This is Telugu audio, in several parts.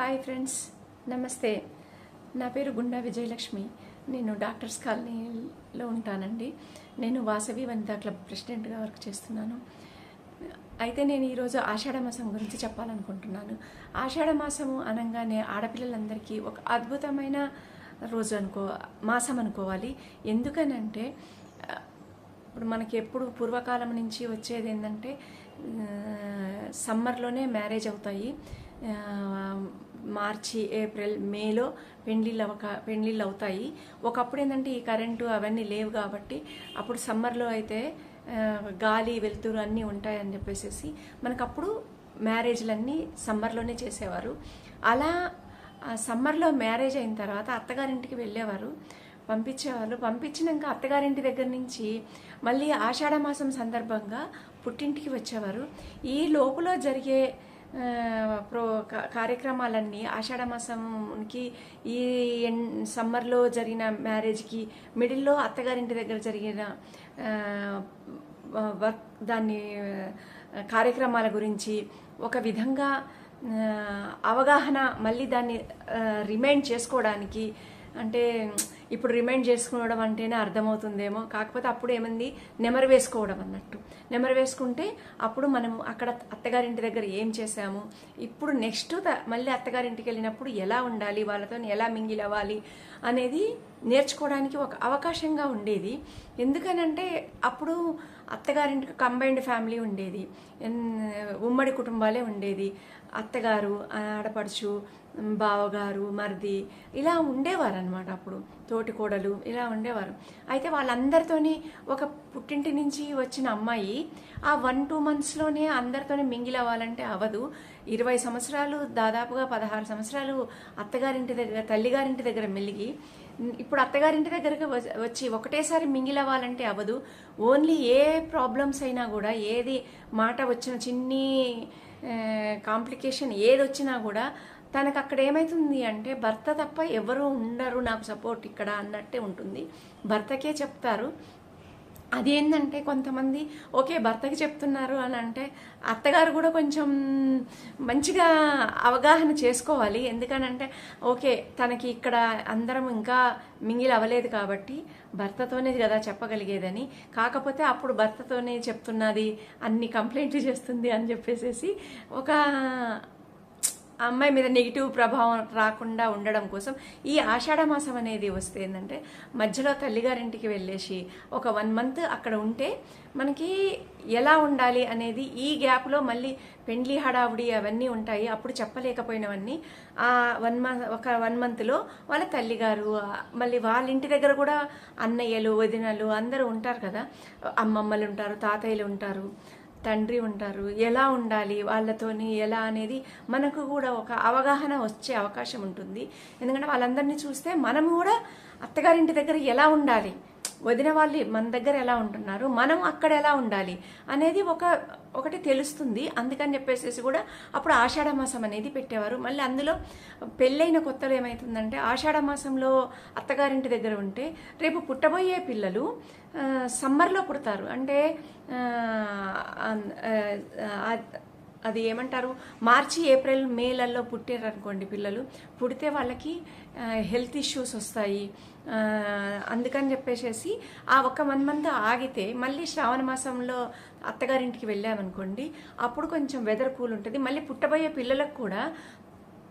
హాయ్ ఫ్రెండ్స్ నమస్తే. నా పేరు గుండా విజయలక్ష్మి. నేను డాక్టర్స్ కాలనీలో ఉంటానండి. నేను వాసవి వనితా క్లబ్ ప్రెసిడెంట్గా వర్క్ చేస్తున్నాను. అయితే నేను ఈరోజు ఆషాఢ మాసం గురించి చెప్పాలనుకుంటున్నాను. ఆషాఢ మాసము అనగానే ఆడపిల్లలందరికీ ఒక అద్భుతమైన రోజు అనుకో మాసం అనుకోవాలి. ఎందుకనంటే ఇప్పుడు మనకి ఎప్పుడు పూర్వకాలం నుంచి వచ్చేది ఏంటంటే సమ్మర్లోనే మ్యారేజ్ అవుతాయి. మార్చి ఏప్రిల్ మేలో పెండ్లిళ్ళు అవక పెండ్లిళ్ళు అవుతాయి. ఒకప్పుడు ఏంటంటే ఈ కరెంటు అవన్నీ లేవు కాబట్టి అప్పుడు సమ్మర్లో అయితే గాలి వెలుతురు అన్నీ ఉంటాయని చెప్పేసి మనకు అప్పుడు మ్యారేజ్లన్నీ సమ్మర్లోనే చేసేవారు. అలా ఆ సమ్మర్లో మ్యారేజ్ అయిన తర్వాత అత్తగారింటికి వెళ్ళేవారు. పంపించేవాళ్ళు. పంపించినాక అత్తగారింటి దగ్గర నుంచి మళ్ళీ ఆషాఢ మాసం సందర్భంగా పుట్టింటికి వచ్చేవారు. ఈ లోపల జరిగే కార్యక్రమాలన్నీ ఆషాఢ మాసంకి ఈ ఎన్ సమ్మర్లో జరిగిన మ్యారేజ్కి మిడిల్లో అత్తగారింటి దగ్గర జరిగిన వర్క్ దాన్ని కార్యక్రమాల గురించి ఒక విధంగా అవగాహన మళ్ళీ దాన్ని రిమైండ్ చేసుకోవడానికి అంటే ఇప్పుడు రిమైండ్ చేసుకోవడం అంటేనే అర్థమవుతుందేమో. కాకపోతే అప్పుడు ఏమంది? నెమరు వేసుకోవడం అన్నట్టు. నెమరు వేసుకుంటే అప్పుడు మనం అక్కడ అత్తగారింటి దగ్గర ఏం చేసాము ఇప్పుడు నెక్స్ట్ మళ్ళీ అత్తగారింటికి వెళ్ళినప్పుడు ఎలా ఉండాలి? వాళ్ళతో ఎలా మింగిల్ అవ్వాలి? అనేది నేర్చుకోవడానికి ఒక అవకాశంగా ఉండేది. ఎందుకనంటే అప్పుడు అత్తగారింటికి కంబైన్డ్ ఫ్యామిలీ ఉండేది. ఉమ్మడి కుటుంబాలే ఉండేది. అత్తగారు ఆడపడుచు బావగారు మరిది ఇలా ఉండేవారు అనమాట అప్పుడు. తోటి కోడలు ఇలా ఉండేవారు. అయితే వాళ్ళందరితోని ఒక పుట్టింటి నుంచి వచ్చిన అమ్మాయి ఆ వన్ టూ మంత్స్లోనే అందరితోనే మింగిల్ అవ్వాలంటే అవ్వదు. ఇరవై సంవత్సరాలు దాదాపుగా పదహారు సంవత్సరాలు అత్తగారింటి దగ్గర తల్లిగారింటి దగ్గర మెలిగి ఇప్పుడు అత్తగారింటి దగ్గరకు వచ్చి ఒకటేసారి మింగిల్ అవ్వాలంటే అవ్వదు. ఓన్లీ ఏ ప్రాబ్లమ్స్ అయినా కూడా ఏది మాట వచ్చిన చిన్ని కాంప్లికేషన్ ఏది వచ్చినా కూడా తనకు అక్కడ ఏమైతుంది అంటే భర్త తప్ప ఎవరు ఉండరు నాకు సపోర్ట్ ఇక్కడ అన్నట్టే ఉంటుంది. భర్తకే చెప్తారు. అదేంటంటే కొంతమంది ఓకే భర్తకి చెప్తున్నారు అని అంటే అత్తగారు కూడా కొంచెం మంచిగా అవగాహన చేసుకోవాలి. ఎందుకనంటే ఓకే తనకి ఇక్కడ అందరం ఇంకా మింగిల్ అవ్వలేదు కాబట్టి భర్తతోనే కదా చెప్పగలిగేదని. కాకపోతే అప్పుడు భర్తతోనే చెప్తున్నది అన్ని కంప్లైంట్లు చేస్తుంది అని చెప్పేసేసి ఒక ఆ అమ్మాయి మీద నెగిటివ్ ప్రభావం రాకుండా ఉండడం కోసం ఈ ఆషాఢ మాసం అనేది వస్తే ఏంటంటే మధ్యలో తల్లిగారింటికి వెళ్ళేసి ఒక వన్ మంత్ అక్కడ ఉంటే మనకి ఎలా ఉండాలి అనేది ఈ గ్యాప్లో మళ్ళీ పెండ్లి హడావుడి అవన్నీ ఉంటాయి. అప్పుడు చెప్పలేకపోయినవన్నీ ఆ వన్ మంత్ ఒక వన్ మంత్లో వాళ్ళ తల్లిగారు మళ్ళీ వాళ్ళ ఇంటి దగ్గర కూడా అన్నయ్యలు వదినలు అందరూ ఉంటారు కదా. అమ్మమ్మలు ఉంటారు తాతయ్యలు ఉంటారు. తండ్రి ఉంటారు ఎలా ఉండాలి వాళ్ళతోని ఎలా అనేది మనకు కూడా ఒక అవగాహన వచ్చే అవకాశం ఉంటుంది. ఎందుకంటే వాళ్ళందరినీ చూస్తే మనం కూడా అత్తగారింటి దగ్గర ఎలా ఉండాలి వదిన వాళ్ళు మన దగ్గర ఎలా ఉంటున్నారు? మనం అక్కడ ఎలా ఉండాలి? అనేది ఒక ఒకటి తెలుస్తుంది. అందుకని చెప్పేసేసి కూడా అప్పుడు ఆషాఢ మాసం అనేది పెట్టేవారు. మళ్ళీ అందులో పెళ్ళైన కొత్తలో ఏమవుతుందంటే ఆషాఢ మాసంలో అత్తగారింటి దగ్గర ఉంటే రేపు పుట్టబోయే పిల్లలు సమ్మర్లో పుడతారు. అంటే అది ఏమంటారు? మార్చి ఏప్రిల్ మేలలో పుట్టారు అనుకోండి పిల్లలు. పుడితే వాళ్ళకి హెల్త్ ఇష్యూస్ వస్తాయి. అందుకని చెప్పేసి ఆ ఒక వన్ మంత్ ఆగితే మళ్ళీ శ్రావణ మాసంలో అత్తగారింటికి వెళ్ళామనుకోండి అప్పుడు కొంచెం వెదర్ కూల్ ఉంటుంది. మళ్ళీ పుట్టబోయే పిల్లలకు కూడా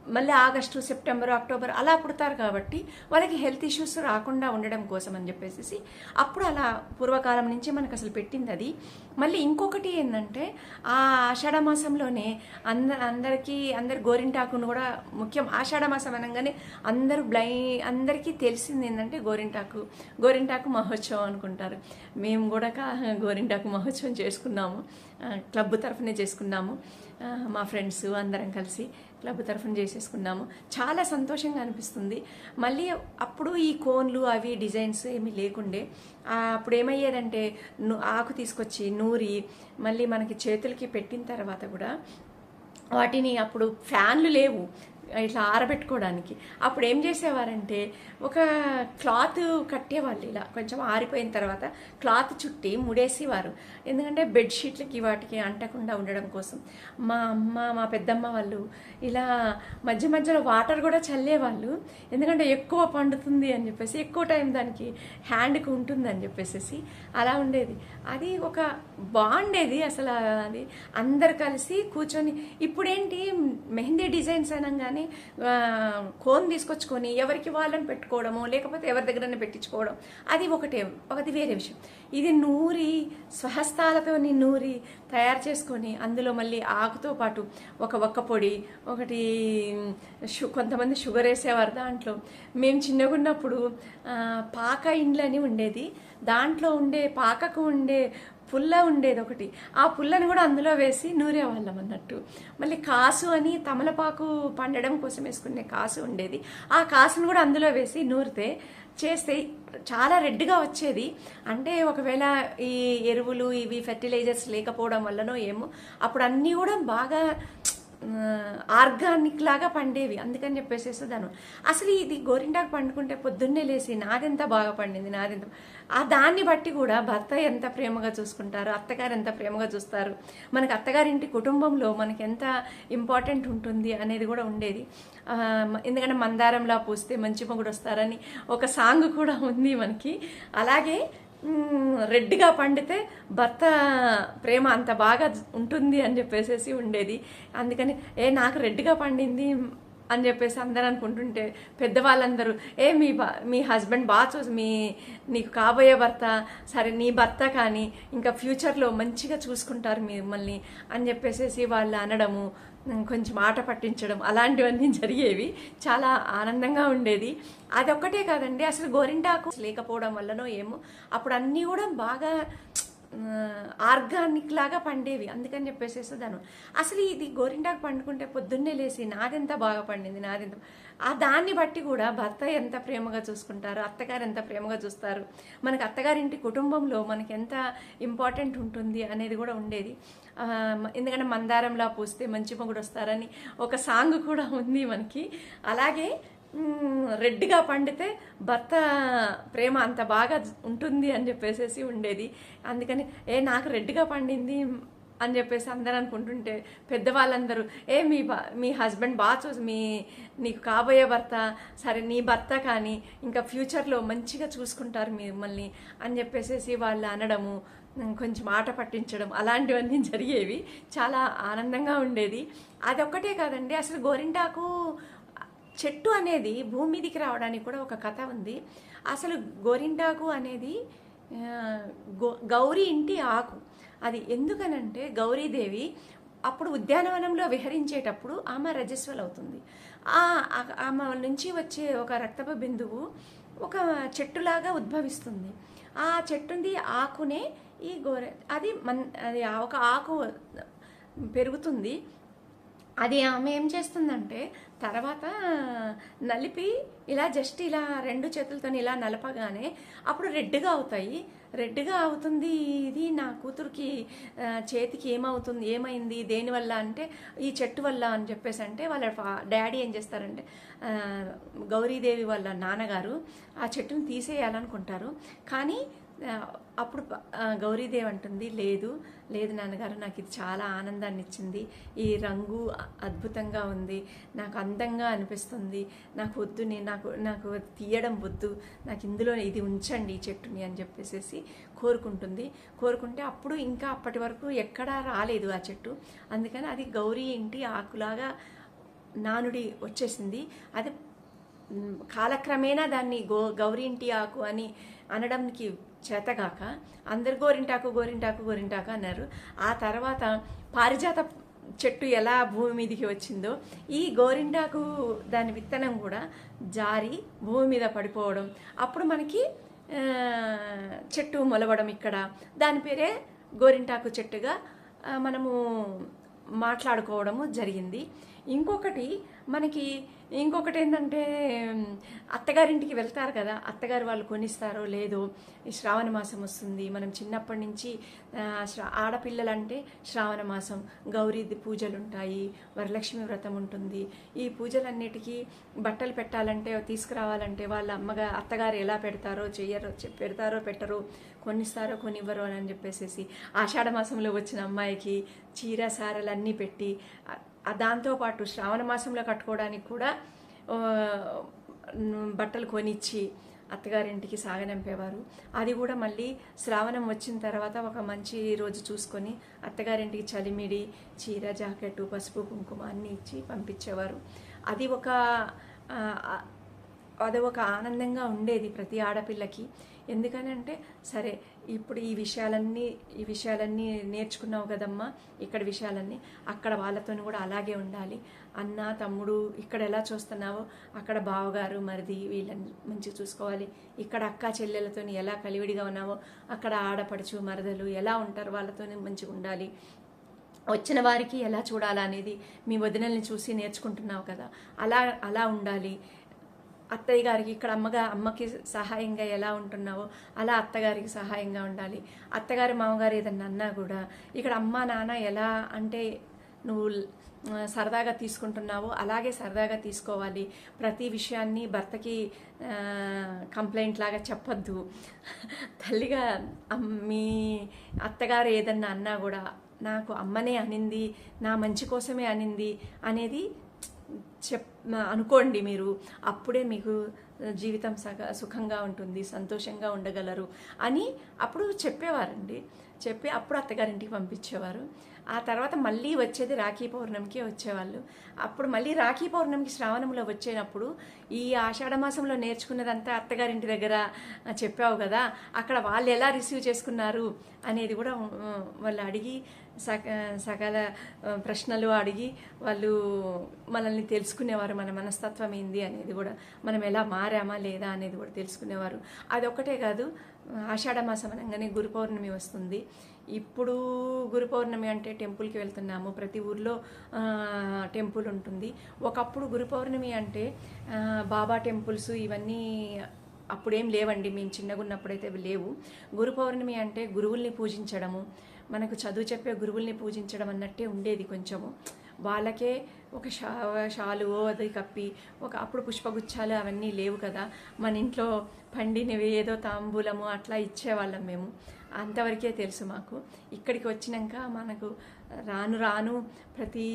మళ్ళీ ఆగస్టు సెప్టెంబర్ అక్టోబర్ అలా పుడతారు కాబట్టి వాళ్ళకి హెల్త్ ఇష్యూస్ రాకుండా ఉండడం కోసం అని చెప్పేసి అప్పుడు అలా పూర్వకాలం నుంచి మనకు అసలు పెట్టింది అది. మళ్ళీ ఇంకొకటి ఏంటంటే ఆ ఆషాఢ మాసంలోనే అంద అందరికీ అందరు గోరింటాకును కూడా ముఖ్యం. ఆషాఢ మాసం అనగానే అందరూ బ్లై అందరికీ తెలిసింది ఏంటంటే గోరింటాకు గోరింటాకు మహోత్సవం అనుకుంటారు. మేము కూడా గోరింటాకు మహోత్సవం చేసుకున్నాము. క్లబ్ తరఫునే చేసుకున్నాము. మా ఫ్రెండ్స్ అందరం కలిసి క్లబ్ తరఫున చేసేసుకున్నాము. చాలా సంతోషంగా అనిపిస్తుంది. మళ్ళీ అప్పుడు ఈ కోన్లు అవి డిజైన్స్ ఏమీ లేకుండే అప్పుడు ఏమయ్యేదంటే ఆకు తీసుకొచ్చి నూరి మళ్ళీ మనకి చేతులకి పెట్టిన తర్వాత కూడా వాటిని అప్పుడు ఫ్యాన్లు లేవు. ఇట్లా ఆరబెట్టుకోవడానికి. అప్పుడు ఏం చేసేవారంటే ఒక క్లాత్ కట్టేవాళ్ళు ఇలా కొంచెం ఆరిపోయిన తర్వాత క్లాత్ చుట్టి ముడేసేవారు. ఎందుకంటే బెడ్షీట్లకి వాటికి అంటకుండా ఉండడం కోసం. మా అమ్మ మా పెద్దమ్మ వాళ్ళు ఇలా మధ్య మధ్యలో వాటర్ కూడా చల్లేవాళ్ళు. ఎందుకంటే ఎక్కువ పండుతుంది అని చెప్పేసి ఎక్కువ టైం దానికి హ్యాండ్కి ఉంటుందని చెప్పేసి అలా ఉండేది. అది ఒక బాగుండేది అసలు అది అందరు కలిసి కూర్చొని ఇప్పుడేంటి మెహందీ డిజైన్స్ అనగానే ఆ, కోన్ తీసుకొచ్చుకొని ఎవరికి వాళ్ళని పెట్టుకోవడము లేకపోతే ఎవరి దగ్గరనే పెట్టించుకోవడం అది ఒకటే ఒకటి వేరే విషయం. ఇది నూరి స్వహస్తాలతో నూరి తయారు చేసుకొని అందులో మళ్ళీ ఆకుతో పాటు ఒక ఒక్క పొడి ఒకటి షు కొంతమంది షుగర్ వేసేవారు దాంట్లో. మేము చిన్నగా ఉన్నప్పుడు పాక ఇండ్లని ఉండేది. దాంట్లో ఉండే పాకకు ఉండే పుల్ల ఉండేది ఒకటి. ఆ పుల్లని కూడా అందులో వేసి నూరేవాళ్ళం అన్నట్టు. మళ్ళీ కాసు అని తమలపాకు పండడం కోసం వేసుకునే కాసు ఉండేది. ఆ కాసును కూడా అందులో వేసి నూరితే చేస్తే చాలా రెడ్గా వచ్చేది. అంటే ఒకవేళ ఈ ఎరువులు ఇవి ఫెర్టిలైజర్స్ లేకపోవడం వల్లనో ఏమో అప్పుడు అన్నీ కూడా బాగా ఆర్గానిక్ లాగా పండేవి. అందుకని చెప్పేసేసి దాని అసలు ఇది గోరింటాకు పండుకుంటే పొద్దున్నే లేసి నాదెంత బాగా పండింది నాదెంత ఆ దాన్ని బట్టి కూడా భర్త ఎంత ప్రేమగా చూసుకుంటారు అత్తగారు ఎంత ప్రేమగా చూస్తారు. మనకి అత్తగారింటి కుటుంబంలో మనకి ఎంత ఇంపార్టెంట్ ఉంటుంది అనేది కూడా ఉండేది. ఎందుకంటే మందారంలా పూస్తే మంచి మొగుడు వస్తారని ఒక సాంగ్ కూడా ఉంది మనకి. అలాగే రెడ్గా పండితే భర్త ప్రేమ అంత బాగా ఉంటుంది అని చెప్పేసి ఉండేది. అందుకని ఏ నాకు రెడ్గా పండింది అని చెప్పేసి అందరూ అనుకుంటుంటే పెద్దవాళ్ళందరూ ఏ మీ మీ హస్బెండ్ బాగా చూసి మీ నీకు కాబోయే భర్త సరే నీ భర్త కానీ ఇంకా ఫ్యూచర్లో మంచిగా చూసుకుంటారు మిమ్మల్ని అని చెప్పేసి వాళ్ళు అనడము కొంచెం ఆట పట్టించడం అలాంటివన్నీ జరిగేవి. చాలా ఆనందంగా ఉండేది. అదొక్కటే కాదండి అసలు గోరింటాకు లేకపోవడం వల్లనో ఏమో. అప్పుడు అన్నీ కూడా బాగా ఆర్గానిక్ లాగా పండేవి. అందుకని చెప్పేసేసి దాని అసలు ఇది గోరింటాకు పండుకుంటే పొద్దున్నే లేసి నాదెంత బాగా పండింది నాదెంత ఆ దాన్ని బట్టి కూడా భర్త ఎంత ప్రేమగా చూసుకుంటారు అత్తగారు ఎంత ప్రేమగా చూస్తారు. మనకి అత్తగారింటి కుటుంబంలో మనకి ఎంత ఇంపార్టెంట్ ఉంటుంది అనేది కూడా ఉండేది. ఎందుకంటే మందారంలా పూస్తే మంచి మొగుడు వస్తారని ఒక సాంగ్ కూడా ఉంది మనకి. అలాగే రెడ్గా పండితే భర్త ప్రేమ అంత బాగా ఉంటుంది అని చెప్పేసి ఉండేది. అందుకని ఏ నాకు రెడ్గా పండింది అని చెప్పేసి అందరూ అనుకుంటుంటే పెద్దవాళ్ళందరూ ఏ మీ మీ హస్బెండ్ బాగా చూసి మీ నీకు కాబోయే భర్త సరే నీ భర్త కానీ ఇంకా ఫ్యూచర్లో మంచిగా చూసుకుంటారు మిమ్మల్ని అని చెప్పేసి వాళ్ళు అనడము కొంచెం ఆట పట్టించడం అలాంటివన్నీ జరిగేవి. చాలా ఆనందంగా ఉండేది. అదొక్కటే కాదండి అసలు గోరింటాకు చెట్టు అనేది భూమి మీదికి రావడానికి కూడా ఒక కథ ఉంది. అసలు గోరింటాకు అనేది గో గౌరీ ఇంటి ఆకు. అది ఎందుకనంటే గౌరీదేవి అప్పుడు ఉద్యానవనంలో విహరించేటప్పుడు ఆమె రజస్వలు అవుతుంది ఆ ఆమె నుంచి వచ్చే ఒక రక్తపు బిందువు ఒక చెట్టులాగా ఉద్భవిస్తుంది. ఆ చెట్టుంది ఆకునే ఈ గోరె అది మన్ అది ఒక ఆకు పెరుగుతుంది. అది ఆమె ఏం చేస్తుందంటే తర్వాత నలిపి ఇలా జస్ట్ ఇలా రెండు చేతులతో ఇలా నలపగానే అప్పుడు రెడ్గా అవుతాయి. రెడ్గా అవుతుంది ఇది నా కూతురికి చేతికి ఏమవుతుంది ఏమైంది దేనివల్ల అంటే ఈ చెట్టు వల్ల అని చెప్పేసి అంటే వాళ్ళ ఫా- డాడీ ఏం చేస్తారంటే గౌరీదేవి వాళ్ళ నాన్నగారు ఆ చెట్టుని తీసేయాలనుకుంటారు. కానీ అప్పుడు గౌరీదేవి అంటుంది లేదు లేదు నాన్నగారు నాకు ఇది చాలా ఆనందాన్ని ఇచ్చింది. ఈ రంగు అద్భుతంగా ఉంది నాకు అందంగా అనిపిస్తుంది. నాకు వద్దు నేను నాకు నాకు తీయడం వద్దు. నాకు ఇందులో ఇది ఉంచండి ఈ చెట్టుని అని చెప్పేసి కోరుకుంటుంది. కోరుకుంటే అప్పుడు ఇంకా అప్పటి వరకు ఎక్కడా రాలేదు ఆ చెట్టు. అందుకని అది గౌరీ ఇంటి ఆకులాగా నానుడి వచ్చేసింది. అది కాలక్రమేణా దాన్ని గో గౌరింటి ఆకు అని అనడానికి చేతగాక అందరు గోరింటాకు గోరింటాకు గోరింటాకు అన్నారు. ఆ తర్వాత పారిజాత చెట్టు ఎలా భూమి మీదకి వచ్చిందో ఈ గోరింటాకు దాని విత్తనం కూడా జారి భూమి మీద పడిపోవడం. అప్పుడు మనకి చెట్టు మొలవడం ఇక్కడ. దాని పేరే గోరింటాకు చెట్టుగా మనము మాట్లాడుకోవడము జరిగింది. ఇంకొకటి మనకి ఇంకొకటి ఏంటంటే అత్తగారింటికి వెళ్తారు కదా అత్తగారు వాళ్ళు కొనిస్తారో లేదో ఈ శ్రావణ మాసం వస్తుంది. మనం చిన్నప్పటి నుంచి ఆడపిల్లలంటే శ్రావణ మాసం గౌరీ పూజలు ఉంటాయి వరలక్ష్మి వ్రతం ఉంటుంది. ఈ పూజలన్నిటికీ బట్టలు పెట్టాలంటే తీసుకురావాలంటే వాళ్ళ అమ్మగా అత్తగారు ఎలా పెడతారో చెయ్యరో పెడతారో పెట్టరో కొనిస్తారో కొనివ్వరో అని చెప్పేసి ఆషాఢ మాసంలో వచ్చిన అమ్మాయికి చీర సారలు అన్నీ పెట్టి దాంతోపాటు శ్రావణ మాసంలో కట్టుకోవడానికి కూడా బట్టలు కొనిచ్చి అత్తగారింటికి సాగనంపేవారు. అది కూడా మళ్ళీ శ్రావణం వచ్చిన తర్వాత ఒక మంచి రోజు చూసుకొని అత్తగారింటికి చలిమిడి చీర జాకెట్ పసుపు కుంకుమ అన్నీ ఇచ్చి పంపించేవారు. అది ఒక అది ఒక ఆనందంగా ఉండేది ప్రతి ఆడపిల్లకి. ఎందుకనంటే సరే ఇప్పుడు ఈ విషయాలన్నీ ఈ విషయాలన్నీ నేర్చుకున్నావు కదమ్మా ఇక్కడ విషయాలన్నీ అక్కడ వాళ్ళతో కూడా అలాగే ఉండాలి. అన్న తమ్ముడు ఇక్కడ ఎలా చూస్తున్నావో అక్కడ బావగారు మరిది వీళ్ళని మంచిగా చూసుకోవాలి. ఇక్కడ అక్క చెల్లెలతో ఎలా కలివిడిగా ఉన్నావో అక్కడ ఆడపడుచు మరదలు ఎలా ఉంటారు వాళ్ళతో మంచిగా ఉండాలి. వచ్చిన వారికి ఎలా చూడాలనేది మీ వదినల్ని చూసి నేర్చుకుంటున్నావు కదా అలా అలా ఉండాలి. అత్తయ్య గారికి ఇక్కడ అమ్మగా అమ్మకి సహాయంగా ఎలా ఉంటున్నావో అలా అత్తగారికి సహాయంగా ఉండాలి. అత్తగారు మామగారు ఏదన్నా అన్నా కూడా ఇక్కడ అమ్మ నాన్న ఎలా అంటే నువ్వు సరదాగా తీసుకుంటున్నావో అలాగే సరదాగా తీసుకోవాలి. ప్రతి విషయాన్ని భర్తకి కంప్లైంట్ లాగా చెప్పొద్దు. తల్లిగా మీ అత్తగారు ఏదన్నా అన్నా కూడా నాకు అమ్మనే అనింది నా మంచి కోసమే అనింది అనేది చెప్ అనుకోండి మీరు అప్పుడే మీకు జీవితం సగ సుఖంగా ఉంటుంది సంతోషంగా ఉండగలరు అని అప్పుడు చెప్పేవారండి. చెప్పి అప్పుడు అత్తగారింటికి పంపించేవారు. ఆ తర్వాత మళ్ళీ వచ్చేది రాఖీ పౌర్ణమికి వచ్చేవాళ్ళు. అప్పుడు మళ్ళీ రాఖీ పౌర్ణమికి శ్రావణంలో వచ్చేటప్పుడు ఈ ఆషాఢ మాసంలో నేర్చుకున్నదంతా అత్తగారింటి దగ్గర చెప్పావు కదా అక్కడ వాళ్ళు ఎలా రిసీవ్ చేసుకున్నారు అనేది కూడా వాళ్ళు అడిగి సక సకల ప్రశ్నలు అడిగి వాళ్ళు మనల్ని తెలుసుకునేవారు మన మనస్తత్వం ఏంది అనేది కూడా మనం ఎలా మారామా లేదా అనేది కూడా తెలుసుకునేవారు. అదొక్కటే కాదు ఆషాఢ మాసం అనగానే గురు పౌర్ణమి వస్తుంది. ఇప్పుడు గురు పౌర్ణమి అంటే టెంపుల్కి వెళ్తున్నాము. ప్రతి ఊర్లో టెంపుల్ ఉంటుంది. ఒకప్పుడు గురు పౌర్ణమి అంటే బాబా టెంపుల్స్ ఇవన్నీ అప్పుడేం లేవండి. మేము చిన్నగా ఉన్నప్పుడైతే లేవు. గురు పౌర్ణమి అంటే గురువుల్ని పూజించడము మనకు చదువు చెప్పే గురువుల్ని పూజించడం అన్నట్టే ఉండేది కొంచెము. వాళ్ళకే ఒక షా షాలువో అది కప్పి ఒక అప్పుడు పుష్పగుచ్చాలు అవన్నీ లేవు కదా. మన ఇంట్లో పండినవి ఏదో తాంబూలము అట్లా ఇచ్చేవాళ్ళం మేము. అంతవరకే తెలుసు మాకు. ఇక్కడికి వచ్చినాక మనకు రాను రాను ప్రతి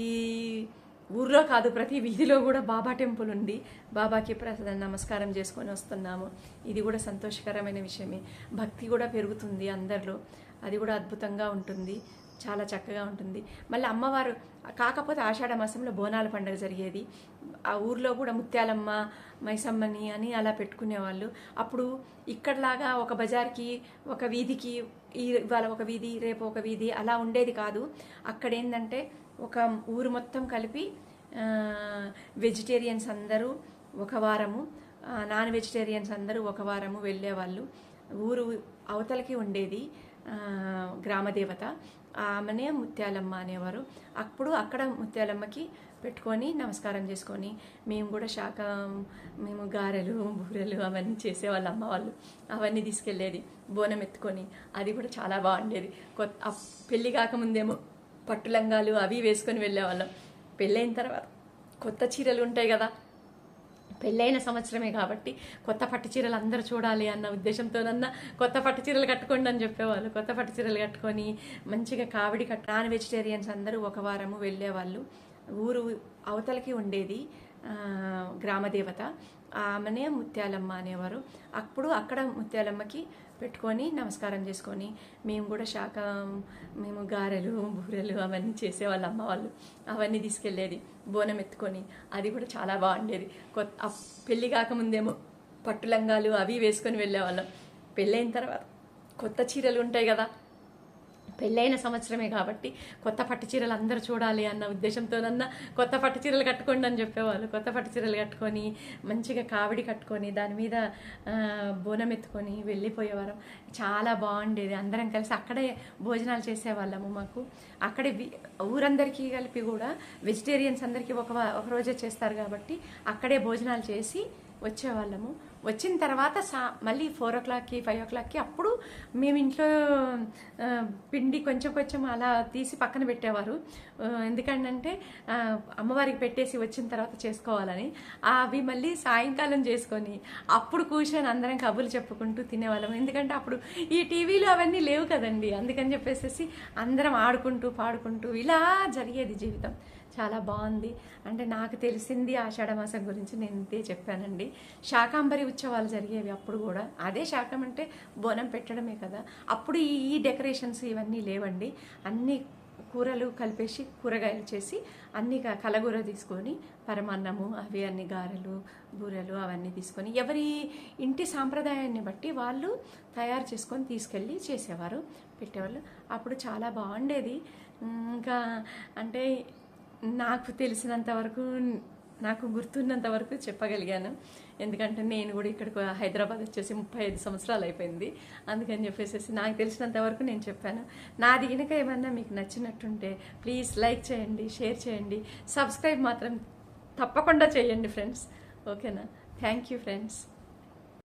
ఊర్లో కాదు ప్రతి వీధిలో కూడా బాబా టెంపుల్ ఉంది. బాబాకి ప్రసాద నమస్కారం చేసుకొని వస్తున్నాము. ఇది కూడా సంతోషకరమైన విషయమే. భక్తి కూడా పెరుగుతుంది అందరిలో. అది కూడా అద్భుతంగా ఉంటుంది. చాలా చక్కగా ఉంటుంది. మళ్ళీ అమ్మవారు కాకపోతే ఆషాఢ మాసంలో బోనాల పండుగ జరిగేది. ఆ ఊర్లో కూడా ముత్యాలమ్మ మైసమ్మని అని అలా పెట్టుకునేవాళ్ళు. అప్పుడు ఇక్కడలాగా ఒక బజార్కి ఒక వీధికి ఈ ఇవాళ ఒక వీధి రేపు ఒక వీధి అలా ఉండేది కాదు. అక్కడ ఏంటంటే ఒక ఊరు మొత్తం కలిపి వెజిటేరియన్స్ అందరూ ఒక వారము నాన్ వెజిటేరియన్స్ అందరూ ఒక వారము వెళ్ళేవాళ్ళు. ఊరు అవతలకి ఉండేది. గ్రామదేవత. ఆమెనే ముత్యాలమ్మ అనేవారు. అప్పుడు అక్కడ ముత్యాలమ్మకి పెట్టుకొని నమస్కారం చేసుకొని మేము కూడా శాఖ మేము గారెలు బూరెలు అవన్నీ చేసేవాళ్ళు అమ్మ వాళ్ళు. అవన్నీ తీసుకెళ్ళేది బోనం ఎత్తుకొని. అది కూడా చాలా బాగుండేది. కొత్త పెళ్ళి పెళ్ళి కాకముందేమో పట్టు లంగాలు అవి వేసుకొని వెళ్ళేవాళ్ళం. పెళ్ళైన తర్వాత కొత్త చీరలు ఉంటాయి కదా పెళ్ళైన సంవత్సరమే కాబట్టి కొత్త పట్టు చీరలు అందరూ చూడాలి అన్న ఉద్దేశంతోనన్నా కొత్త పట్టు చీరలు కట్టుకోండి అని చెప్పేవాళ్ళు. కొత్త పట్టు చీరలు కట్టుకొని మంచిగా కావిడి కట్టు నాన్ వెజిటేరియన్స్ అందరూ ఒక వారము వెళ్ళేవాళ్ళు. ఊరు అవతలకి ఉండేది గ్రామదేవత. ఆమెనే ముత్యాలమ్మ అనేవారు. అప్పుడు అక్కడ ముత్యాలమ్మకి పెట్టుకొని నమస్కారం చేసుకొని మేము కూడా శాఖ మేము గారెలు బూరెలు అవన్నీ చేసేవాళ్ళు అమ్మ వాళ్ళు. అవన్నీ తీసుకెళ్ళేది బోనం ఎత్తుకొని. అది కూడా చాలా బాగుండేది. కొత్త పెళ్ళి పెళ్ళి కాకముందేమో పట్టు లంగాలు అవి వేసుకొని వెళ్ళేవాళ్ళం. పెళ్ళైన తర్వాత కొత్త చీరలు ఉంటాయి కదా పెళ్ళైన సంవత్సరమే కాబట్టి కొత్త పట్టు చీరలు అందరూ చూడాలి అన్న ఉద్దేశంతోనన్నా కొత్త పట్టు చీరలు కట్టుకోండి అని చెప్పేవాళ్ళు. కొత్త పట్టు చీరలు కట్టుకొని మంచిగా కావిడి కట్టుకొని దాని మీద బోనం ఎత్తుకొని వెళ్ళిపోయేవారం చాలా బాగుండేది. అందరం కలిసి అక్కడే భోజనాలు చేసేవాళ్ళము మాకు. అక్కడే ఊరందరికీ కలిపి కూడా వెజిటేరియన్స్ అందరికీ ఒక ఒకరోజే ఒక రోజే చేస్తారు కాబట్టి అక్కడే భోజనాలు చేసి వచ్చేవాళ్ళము. వచ్చిన తర్వాత సా మళ్ళీ ఫోర్ ఓ క్లాక్కి ఫైవ్ ఓ క్లాక్కి అప్పుడు మేము ఇంట్లో పిండి కొంచెం కొంచెం అలా తీసి పక్కన పెట్టేవారు. ఎందుకంటే అమ్మవారికి పెట్టేసి వచ్చిన తర్వాత చేసుకోవాలని. అవి మళ్ళీ సాయంకాలం చేసుకొని అప్పుడు కూర్చొని అందరం కబుర్లు చెప్పుకుంటూ తినేవాళ్ళం. ఎందుకంటే అప్పుడు ఈ టీవీలు అవన్నీ లేవు కదండి. అందుకని చెప్పేసి అందరం ఆడుకుంటూ పాడుకుంటూ ఇలా జరిగేది జీవితం. చాలా బాగుంది. అంటే నాకు తెలిసింది ఆషాఢ మాసం గురించి నేను ఇంతే చెప్పానండి. శాకాంబరి ఉత్సవాలు జరిగేవి అప్పుడు కూడా. అదే శాకం అంటే బోనం పెట్టడమే కదా. అప్పుడు ఈ డెకరేషన్స్ ఇవన్నీ లేవండి. అన్నీ కూరలు కలిపేసి కూరగాయలు చేసి అన్ని కలగూర తీసుకొని పరమాన్నము అవి అన్ని గారెలు బూరెలు అవన్నీ తీసుకొని ఎవరి ఇంటి సాంప్రదాయాన్ని బట్టి వాళ్ళు తయారు చేసుకొని తీసుకెళ్ళి చేసేవారు పెట్టేవాళ్ళు. అప్పుడు చాలా బాగుండేది. ఇంకా అంటే నాకు తెలిసినంత వరకు నాకు గుర్తున్నంత వరకు చెప్పగలిగాను. ఎందుకంటే నేను కూడా ఇక్కడికి హైదరాబాద్ వచ్చేసి ముప్పై ఐదు సంవత్సరాలు అయిపోయింది. అందుకని చెప్పేసి నాకు తెలిసినంత వరకు నేను చెప్పాను. నాది కనుక ఏమన్నా మీకు నచ్చినట్టుంటే ప్లీజ్ లైక్ చేయండి షేర్ చేయండి. సబ్స్క్రైబ్ మాత్రం తప్పకుండా చేయండి ఫ్రెండ్స్. ఓకేనా? Thank you friends.